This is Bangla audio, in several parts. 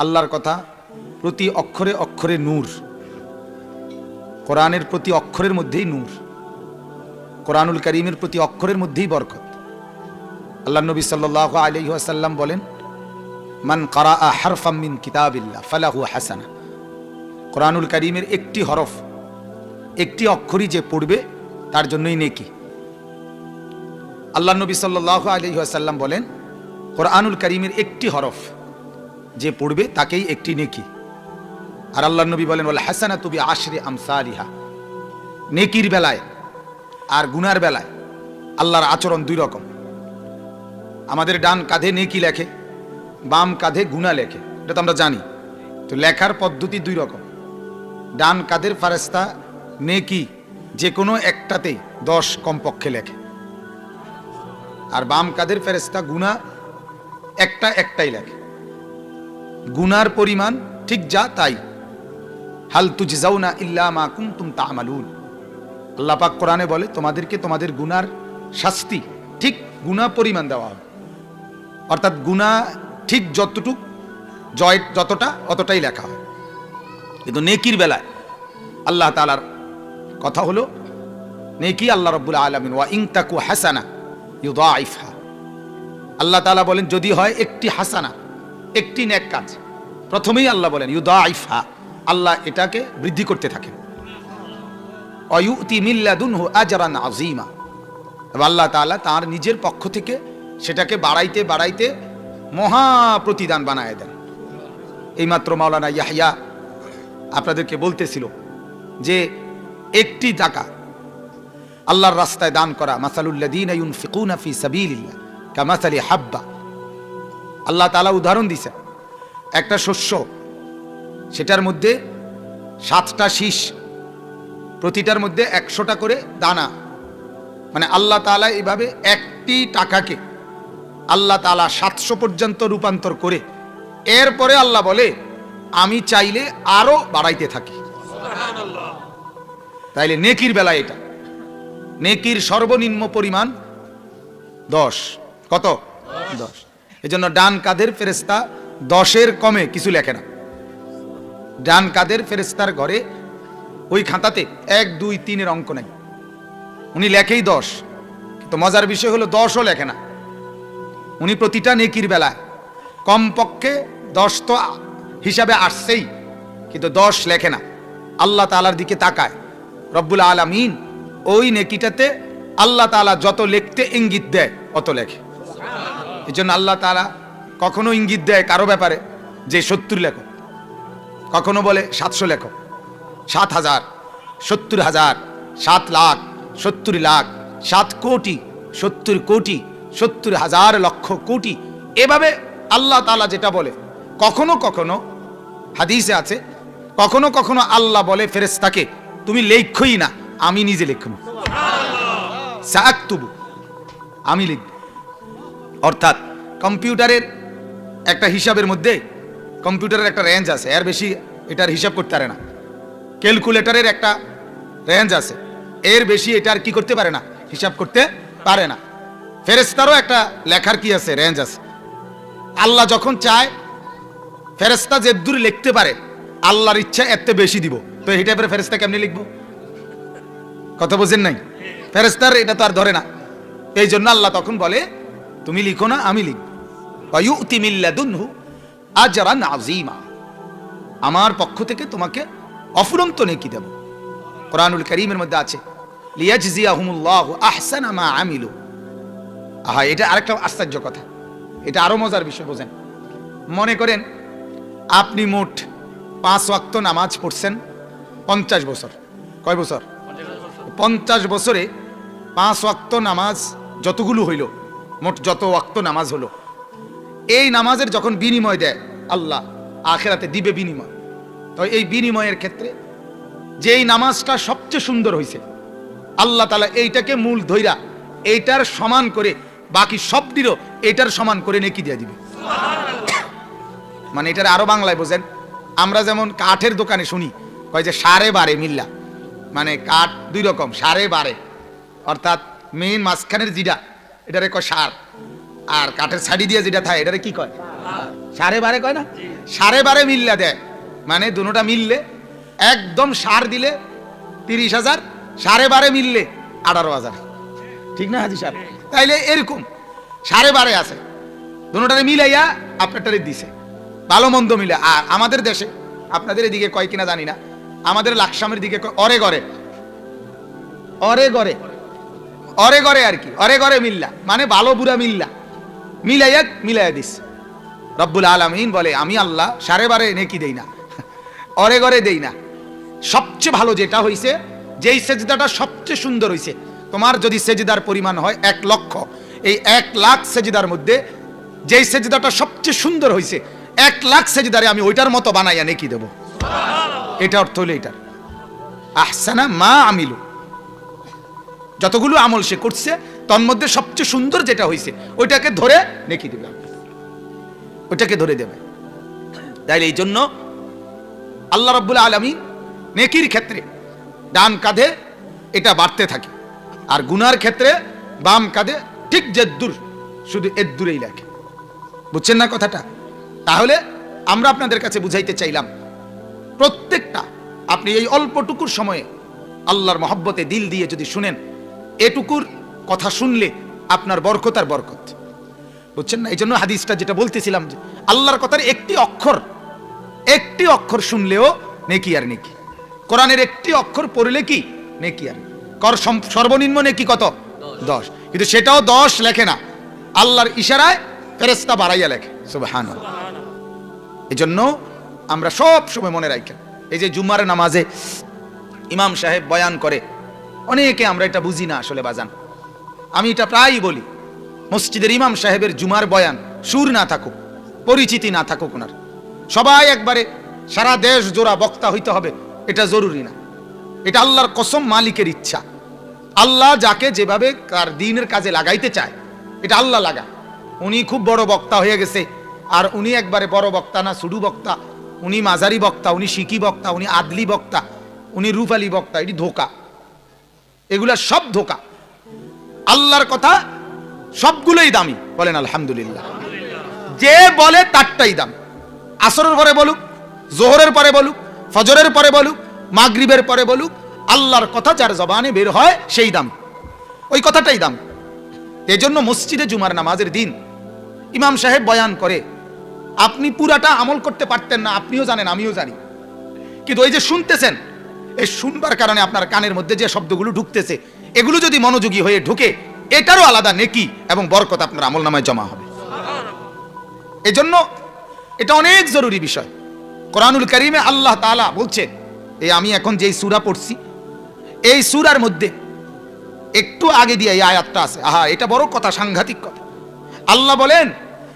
আল্লাহর কথা, প্রতি অক্ষরে অক্ষরে নূর। কোরআনের প্রতি অক্ষরের মধ্যেই নূর। কোরআনুল করিমের প্রতি অক্ষরের মধ্যেই বরকত। আল্লাহ নবী সাল্লাহ আলহি আসাল্লাম বলেন, মান কারা হারফাম মিন কিতাবিল্লাহ, ফালাহু হাসানা। কোরআনুল করিমের একটি হরফ, একটি অক্ষরই যে পড়বে, তার জন্যই নেকি। আল্লাহ নবী সাল্লাহ আলহি আসাল্লাম বলেন, কোরআনুল করিমের একটি হরফ যে পড়বে তাকেই একটি নেকি। আর আল্লাহ নবী বলেন বলে হাসানা তুবি আশরে আমসালিহা। নেকির বেলায় আর গুনার বেলায় আল্লাহর আচরণ দুই রকম। আমাদের ডান কাঁধে নেকি লেখে, বাম কাঁধে গুণা লেখে। এটা তো আমরা জানি। তো লেখার পদ্ধতি দুই রকম। ডান কাঁধের ফারেস্তা নেকি যে কোনো একটাতেই দশ কমপক্ষে লেখে। আর বাম কাঁধের ফেরেস্তা গুণা একটা একটাই লেখে। গুনার পরিমাণ ঠিক যা তাই। হাল তুজজাউনা ইল্লা মা কুনতুম তা'মালুন। আল্লাহ পাক কোরআনে বলে, তোমাদেরকে তোমাদের গুনার শাস্তি ঠিক গুনাহ পরিমাণ দেওয়া হবে। অর্থাৎ গুনাহ ঠিক যতটুক, জয় যতটা, অতটাই লেখা হয়। কিন্তু নেকির বেলায় আল্লাহ তালার কথা হলো, নেকি আল্লাহ রব্বুল আলামিন, ওয়া ইন তাকু হাসানা ইউদাইফহা। আল্লাহ তাআলা বলেন, যদি হয় একটি হাসানা একটি নেক কাজ। প্রথমেই আল্লাহ বলেন ইউদাইফহা আল্লাহ এটাকে বৃদ্ধি করতে থাকেন। অয়ুতি মিল্লাদুনহু আজরান আজিমা আল্লাহ তাআলা তার নিজের পক্ষ থেকে সেটাকে বাড়াইতে বাড়াইতে মহা প্রতিদান বানায় দেন। এইমাত্র মাওলানা ইয়াহিয়া আপনাদেরকে বলতেছিল যে, একটি টাকা আল্লাহর রাস্তায় দান করা মাসালুল্লাদিন ইউনফিকুনা ফি সাবিলিল্লাহ, কামাসালি হাব্বা আল্লাহ তাআলা উদাহরণ দিছেন একটা শস্য সেটার মধ্যে সাতটা শীষ প্রতিটার মধ্যে একশোটা করে দানা। মানে আল্লাহ তাআলা এইভাবে একটি টাকাকে আল্লাহ তালা সাতশো পর্যন্ত রূপান্তর করে এরপরে আল্লাহ বলে আমি চাইলে আরও বাড়াইতে থাকি। তাইলে নেকির বেলা এটা। নেকির সর্বনিম্ন পরিমাণ দশ। কত? দশ। এজন্য ডান কাদের ফেরেস্তা দশের কমে কিছু লেখে না। ডান কাদের ফেরেস্তার ঘরে ওই খাতাতে এক, দুই, তিনের অঙ্ক নাই। উনি লেখেই দশ, কিন্তু মজার বিষয় হলো দশও লেখে না। উনি প্রতিটা নেকির বেলায় কমপক্ষে দশ তো হিসাবে আসছেই, কিন্তু দশ লেখে না। আল্লাহ তালার দিকে তাকায়, রব্বুল আলমিন ওই নেকিটাতে আল্লাহ তালা যত লিখতে ইঙ্গিত দেয়, অত লেখে। এই জন্য আল্লাহ তালা কখনো ইঙ্গিত দেয় কারও ব্যাপারে যে সত্তর লেখো কখনো বলে সাতশো লেখো সাত হাজার, সত্তর হাজার, সাত লাখ, সত্তর লাখ, সাত কোটি, সত্তর কোটি, সত্তর হাজার লক্ষ কোটি। এভাবে আল্লাহ তালা যেটা বলে, কখনো কখনো হাদিসে আছে, কখনো কখনো আল্লাহ বলে ফেরেস্তাকে তুমি লেখই না, আমি নিজে লিখব। সাকতুবু আমি লিখব। অর্থাৎ কম্পিউটারের একটা হিসাবের মধ্যে কম্পিউটারের একটা রেঞ্জ আছে, এর বেশি এটার হিসাব করতে পারে না। ক্যালকুলেটরের একটা রেঞ্জ আছে, এর বেশি এটার কি করতে পারে না, হিসাব করতে পারে না। ফেরেস্তারও একটা লেখার কি আছে রেঞ্জ আছে। আল্লাহ যখন চায় ফেরেস্তা যে দূর লিখতে পারে, আল্লাহর ইচ্ছা এত বেশি দিব। তো এই টাইপের ফেরেস্তা কেমনি লিখব? কথা বোঝেন নাই? ফেরেস্তার এটা তো আর ধরে না। এই জন্য আল্লাহ তখন বলে তুমি লিখো না, আমি লিখব। আমার পক্ষ থেকে তোমাকে অফুরন্ত নেকি দেব। কোরআনুল করিমের মধ্যে আছে আহা, এটা আরেকটা আশ্চর্য কথা। এটা আরও মজার বিষয়, বোঝেন। মনে করেন, আপনি মোট পাঁচ ওয়াক্ত নামাজ পড়ছেন পঞ্চাশ বছর। কয় বছর? পঞ্চাশ বছরে পাঁচ ওয়াক্ত নামাজ যতগুলো হইল মোট যত ওয়াক্ত নামাজ হলো। এই নামাজের যখন বিনিময় দেয় আল্লাহ আখেরাতে দিবে বিনিময়। তো এই বিনিময়ের ক্ষেত্রে যে এই নামাজটা সবচেয়ে সুন্দর হয়েছে আল্লাহ তালা এইটাকে মূল ধৈরা এইটার সমান করে বাকি সবটিরও এইটার সমান করে নেকি দিয়ে দিবে। মানে এটার আরও বাংলায় বোঝেন আমরা যেমন কাঠের দোকানে শুনি কয় যে সাড়ে বারে মিল্লা। মানে কাঠ দুই রকম সাড়ে বারে। অর্থাৎ মেইন মাঝখানের জিডা এটারে কয় সার। আর কাঠের ছাড়ি দিয়ে যেটা থাকে, এটারে কি কয়? সাড়ে বারে কয় না? সাড়ে বারে মিললে দেয়। মানে দুটোটা মিললে, একদম সার দিলে তিরিশ হাজার সাড়ে বারে মিললে আঠারো হাজার। ঠিক না হাজি সাহেব? তাইলে এরকম সাড়ে বারে আছে। দুটারে মিলাইয়া আপনারটারে দিছে। ভালো মন্দ মিলে। আর আমাদের দেশে, আপনাদের এদিকে কয় কিনা জানি না। আমাদের লাকসামের দিকে অরে গড়ে। অরে গড়ে। অরে গরে আর কি, অরে গরে মিল্লা মানে ভালো বুড়া মিল্লা। মিলাইয়া মিলাইয়া দিস। রব্বুল আলমিন বলে, আমি আল্লাহ সারে বারে নেকি দেই না, অরে গরে দেই না। সবচেয়ে ভালো যেটা হইছে, যেই সেজদাটা সবচেয়ে সুন্দর হইছে, তোমার যদি সেজদার পরিমাণ হয় এক লক্ষ, এই এক লাখ সেজদার মধ্যে যেই সেজদাটা সবচেয়ে সুন্দর হইছে, এক লাখ সেজদারে আমি ওইটার মতো বানাইয়া নেকি দেব। এটা অর্থ হলো এটার আহসানা মা আমিলু। যতগুলো আমল সে করছে, তন্মধ্যে সবচেয়ে সুন্দর যেটা হয়েছে ওইটাকে ধরে নেকি দেবে। ওইটাকে ধরে দেবে। তাইলে এই জন্য আল্লাহ রব্বুল আলমী নেকির ক্ষেত্রে ডান কাঁধে এটা বাড়তে থাকে, আর গুনার ক্ষেত্রে বাম কাঁধে ঠিক যেদ্দুর শুধু এদ্দুরেই লেখে বুঝছেন না কথাটা? তাহলে আমরা আপনাদের কাছে বুঝাইতে চাইলাম, প্রত্যেকটা আপনি এই অল্পটুকুর সময়ে আল্লাহর মহব্বতে দিল দিয়ে যদি শুনেন এটুকুর কথা শুনলে আপনার বরকত আর বরকত। বুঝছেন না? এই জন্য হাদিসটা যেটা বলতেছিলাম যে আল্লাহর কথার একটি অক্ষর একটি অক্ষর শুনলেও নেকি আর নেকি। কোরআনের একটি অক্ষর পড়লে কি? নেকি আর কর সর্বনিম্ন নেকি কত? দশ। কিন্তু সেটাও দশ লেখে না। আল্লাহর ইশারায় ফেরেস্তা বাড়াইয়া লেখে। সুবহান এই জন্য আমরা সব সময় মনে রাখি। এই যে জুম্মার নামাজে ইমাম সাহেব বয়ান করে অনেকে আমরা এটা বুঝি না আসলে বাজান। আমি এটা প্রায়ই বলি, মসজিদের ইমাম সাহেবের জুমার বয়ান, সুর না থাকুক, পরিচিতি না থাকুক ওনার। সবাই একবারে সারা দেশ জোড়া বক্তা হইতে হবে, এটা জরুরি না। এটা আল্লাহর কসম মালিকের ইচ্ছা। আল্লাহ যাকে যেভাবে তার দিনের কাজে লাগাইতে চায়, এটা আল্লাহ লাগা। উনি খুব বড় বক্তা হয়ে গেছে, আর উনি একবারে বড় বক্তা না সুডু বক্তা। উনি মাঝারি বক্তা, উনি শিকি বক্তা, উনি আদলি বক্তা, উনি রূপালী বক্তা, এটি ধোকা। এগুলা সব ধোকা। আল্লাহর কথা সবগুলোই দামি। বলেন, আলহামদুলিল্লাহ। যে বলে তারটাই দাম। আসরের পরে বলুক, জোহরের পরে বলুক, ফজরের পরে বলুক, মাগরিবের পরে বলুক, আল্লাহর কথা যার জবানে বের হয় সেই দাম। ওই কথাটাই দাম। এই জন্য মসজিদে জুমার নামাজের দিন ইমাম সাহেব বয়ান করে, আপনি পুরাটা আমল করতে পারতেন না, আপনিও জানেন, আমিও জানি। কিন্তু ওই যে শুনতেছেন এই শুনবার কারণে আপনার কানের মধ্যে যে শব্দগুলো ঢুকতেছে, এগুলো যদি মনোযোগী হয়ে ঢুকে, এটারও আলাদা নেকি এবং বরকত আপনার আমল নামায় জমা হবে। এজন্য এটা অনেক জরুরি বিষয়। কোরআনুল করিমে আল্লাহ তাআলা বলছেন এই আমি এখন যেই সূরা পড়ছি, এই সুরার মধ্যে একটু আগে দিয়ে এই আয়াতটা আছে। আহা, এটা বড় কথা, সাংঘাতিক কথা। আল্লাহ বলেন,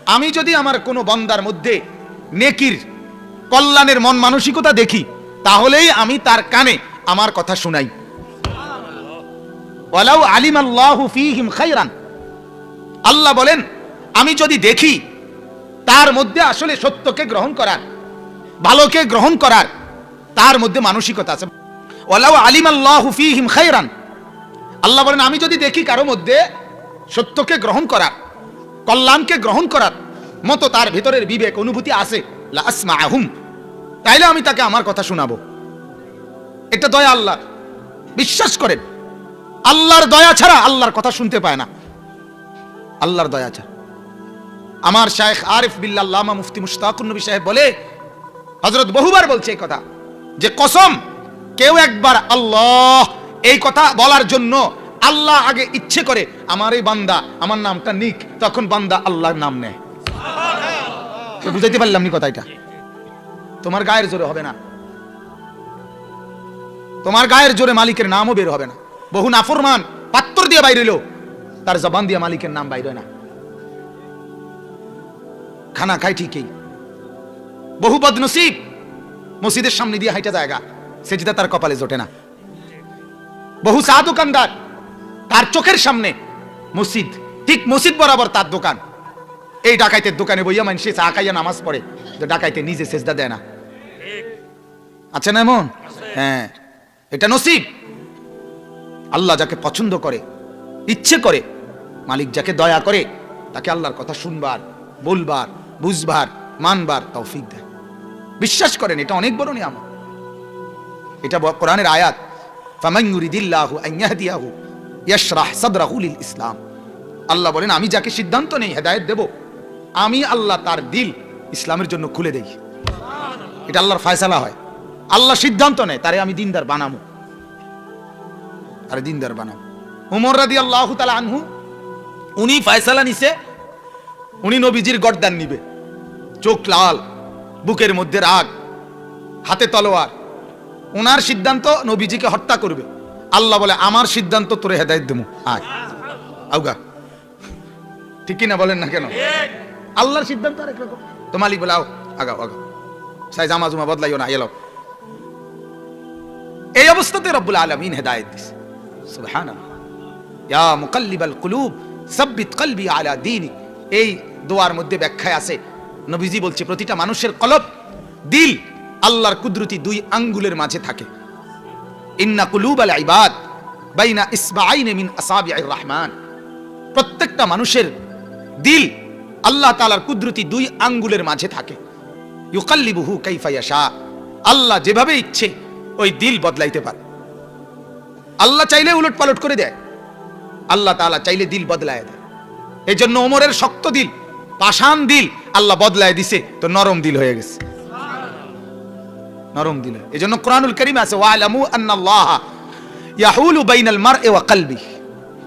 আমি যদি আমার কোনো বন্দার মধ্যে নেকির, কল্যাণের মন মানসিকতা দেখি তাহলেই আমি তার কানে আমার কথা শুনাই। আলিম আল্লাহু খাইরান। আল্লাহ বলেন, আমি যদি দেখি তার মধ্যে আসলে সত্যকে গ্রহণ করার, ভালোকে গ্রহণ করার, তার মধ্যে মানসিকতা আছে। ওয়ালাউ আলিম আল্লাহ ফীহিম খাইরান। আল্লাহ বলেন, আমি যদি দেখি কারও মধ্যে সত্যকে গ্রহণ করার, কল্যাণকে গ্রহণ করার মতো তার ভিতরের বিবেক, অনুভূতি আছে, লা আসমাআহুম। তাইলে আমি তাকে আমার কথা শোনাবো। এটা দয়া আল্লাহ। বিশ্বাস করেন, আল্লাহর দয়া ছাড়া আল্লাহর কথা শুনতে পায় না। আল্লাহর দয়া ছাড়া। আমার শায়েখ আরিফ বিল্লাল্লামা মুফতি মুশতাকুন নবী সাহেব বলে, হযরত বহুবার বলছে এই কথা, যে কসম, কেউ একবার আল্লাহ এই কথা বলার জন্য আল্লাহ আগে ইচ্ছে করে, আমার এই বান্দা, আমার নামটা নিক। তখন বান্দা আল্লাহর নাম নেয়। বুঝাইতে পারলাম নি কথা এটা তোমার গায়ের জোরে হবে না। তোমার গায়ের জোরে মালিকের নামও বের হবে না। বহু নাফরমান পাত্তর দিয়ে বাইরে এলো তার জবান দিয়ে মালিকের নাম বাইরে না। খানা খাই ঠিকই। বহু বদনসিব মসজিদের সামনে দিয়ে হাইটা জায়গা। সেজিদা তার কপালে জোটে না। বহু চা দোকানদার তার চোখের সামনে মসজিদ, ঠিক মসজিদ বরাবর তার দোকান। এই ডাকাইতের দোকানে বইয়া মানুষ চা খাইয়া নামাজ পড়ে। ডাকাইতে নিজে সেজদা দেয় না। আছে না এমন? হ্যাঁ। এটা নসিব। আল্লাহ যাকে পছন্দ করে, ইচ্ছে করে, মালিক যাকে দয়া করে, তাকে আল্লাহর কথা শুনবার, বলবার, বুঝবার, মানবার তৌফিক দেয়। বিশ্বাস করেন, এটা অনেক বড় নিয়ামত। এটা কোরআনের আয়াত ইসলাম। আল্লাহ বলেন, আমি যাকে সিদ্ধান্ত নেই, হেদায়েত দেব, আমি আল্লাহ তার দিল ইসলামের জন্য খুলে দেই। এটা আল্লাহর ফয়সালা হয়। আল্লাহ সিদ্ধান্ত নেয়, তারে আমি দিনদার বানাবো। তারে দিনদার বানাবো। উমর রাদি আল্লাহ তালা আনহু, উনি ফয়সালা নিছে, উনি নবীজির গর্দান নিবে। চোখ লাল, বুকের মধ্যে রাগ, হাতে তলোয়ার। ওনার সিদ্ধান্ত নবীজিকে হত্যা করবে। আল্লাহ বলে, আমার সিদ্ধান্ত তোরে হেদায়ত দেবো। আয়। আউগা। ঠিক কিনা বলেন না কেন? আল্লাহর সিদ্ধান্ত আরেক রকম। তো মালিক বলে, আও, আগাও আগাও। সাই জামা জুমা বদলাইও না এলো এই অবস্থাতে রব্বুল আলমিন হেদায়ত সুবহানাল্লাহ। ইয়া মুকাল্লিবাল কুলুব, সাব্বিত কলবি আলা দীনিক। এই দোয়ার মধ্যে ব্যাখ্যায় আছে, নবীজি বলছে, প্রতিটা মানুষের কলব, দিল আল্লাহর কুদরতি দুই আঙ্গুলের মাঝে থাকে। ইন্না কুলুব আল ইবাদ বাইনা ইসবাআইন মিন আসাবিআর রহমান। প্রত্যেকটা মানুষের দিল আল্লাহ তালার কুদরতি দুই আঙ্গুলের মাঝে থাকে। ইউকাল্লিবুহু কাইফা ইয়াশা। আল্লাহ যেভাবে ইচ্ছে ওই দিল বদলাইতে পারে। আল্লাহ চাইলে উলট পালট করে দেয়। আল্লাহ তাআলা চাইলে দিল বদলায় দেয়। এই জন্য ওমরের শক্ত দিল, পাষাণ দিল, আল্লাহ বদলায় দিছে, তো নরম দিল হয়ে গেছে। নরম দিল। এই জন্য কোরআনুল করিম আছে, ওয়ালামু আন্নাল্লাহ ইয়াহুলু বাইনাল মারই ওয়া কলবি।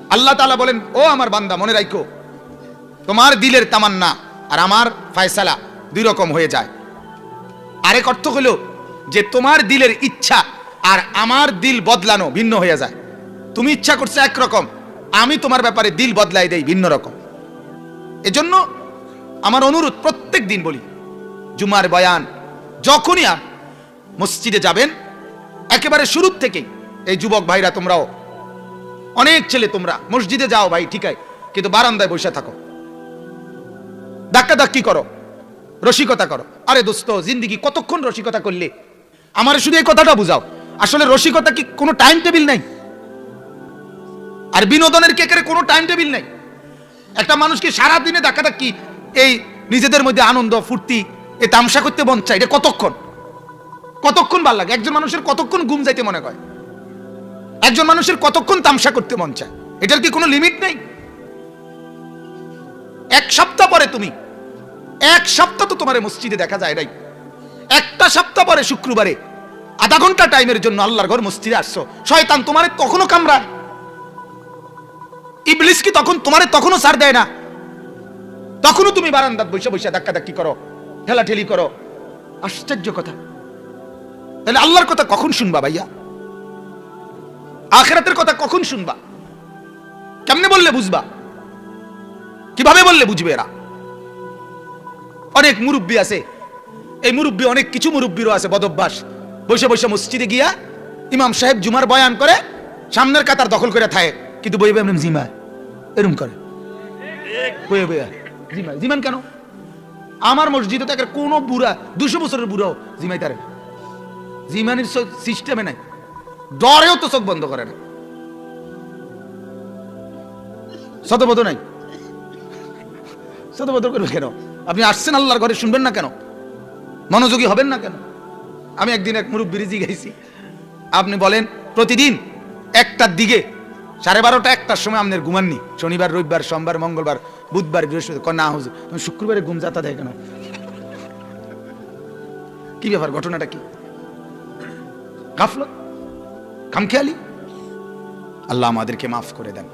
আল্লাহ তাআলা বলেন, ও আমার বান্দা, মনে রাখো তোমার দিলের তামান্না আর আমার ফায়সালা দুই রকম হয়ে যায়। আরেক অর্থ হলো যে তোমার দিলের ইচ্ছা আর আমার দিল বদলানো ভিন্ন হয়ে যায়। তুমি ইচ্ছা করছ একরকম, আমি তোমার ব্যাপারে দিল বদলাই দেই ভিন্ন রকম। এজন্য আমার অনুরোধ প্রত্যেক দিন বলি, জুমার বয়ান যখনই আর মসজিদে যাবেন, একেবারে শুরুর থেকেই, এই যুবক ভাইরা তোমরাও, অনেক ছেলে তোমরা, মসজিদে যাও ভাই, ঠিক আছে, কিন্তু বারান্দায় বসে থাকো। ধাক্কা ধাক্কি করো, রসিকতা করো। আরে দোস্ত, জিন্দিগি কতক্ষণ রসিকতা করলে? আমার শুধু এই কথাটা বুঝাও। আসলে রসিকতা কি কোনো টাইম টেবিল নাই? আর বিনোদনের কেকের কোনো টাইম টেবিল নাই? একটা মানুষকে সারা দিনে ধাক্কা ধাক্কি এই নিজেদের মধ্যে আনন্দ, ফুর্তি এই তামসা করতে মন চায়? এটা কতক্ষণ? কতক্ষণ ভালো লাগে? একজন মানুষের কতক্ষণ ঘুম যাইতে মনে করে একজন মানুষের কতক্ষণ তামসা করতে মন চায়? এটার কি কোনো লিমিট নেই? এক সপ্তাহ পরে তুমি, এক সপ্তাহ তো তোমার মসজিদে দেখা যায় নাই। একটা সপ্তাহ পরে শুক্রবারে আধা ঘণ্টা টাইমের জন্য আল্লাহর ঘর মসজিদে আসছো। শয়তান তোমারে তখনও কামড়ায়। ইবলিস কি তখন তোমারে তখনও সার দেয় না? তখনও তুমি বারান্দাত বসে বসে ধাক্কা ধাক্কি করো, ঠেলাঠেলি করো। আশ্চর্য কথা। তাহলে আল্লাহর কথা কখন শুনবা ভাইয়া? আখেরাতের কথা কখন শুনবা? কেমনে বললে বুঝবা? কীভাবে বললে বুঝবে এরা? অনেক মুরব্বী আছে। এই মুরব্বী অনেক কিছু মুরব্বীরও আছে বদভ্যাস। বসে বসে মসজিদে গিয়া ইমাম সাহেব জুমার বয়ান করে, সামনের কাতার দখল করে থাকে কিন্তু বইবে এমনি জিমা এরম করে। বইয়ে বইয়া জিমা জিমান কেন? আমার মসজিদে তো কোনো বুড়া, দুশো বছরের বুড়াও জিমাই তারে। জিমানির সিস্টেমে নাই। ডরেও তো চোখ বন্ধ করে না। শতবোধ নাই। শতবোধ করবে কেন? আপনি আসছেন আল্লাহর ঘরে, শুনবেন না কেন? মনোযোগী হবেন না কেন? আমি একদিন এক মুরব্বী রিজি গাইছি। আপনি বলেন, প্রতিদিন একটার দিকে সাড়ে বারোটা একটার সময় আপনার ঘুমাননি। শনিবার, রবিবার, সোমবার, মঙ্গলবার, বুধবার বৃহস্পতি না হুজুর তুমি শুক্রবারে ঘুম যাতা দেয় কেন? কি ব্যাপার, ঘটনাটা কি? গাফলত? খামখেয়ালি? আল্লাহ আমাদেরকে মাফ করে দেন।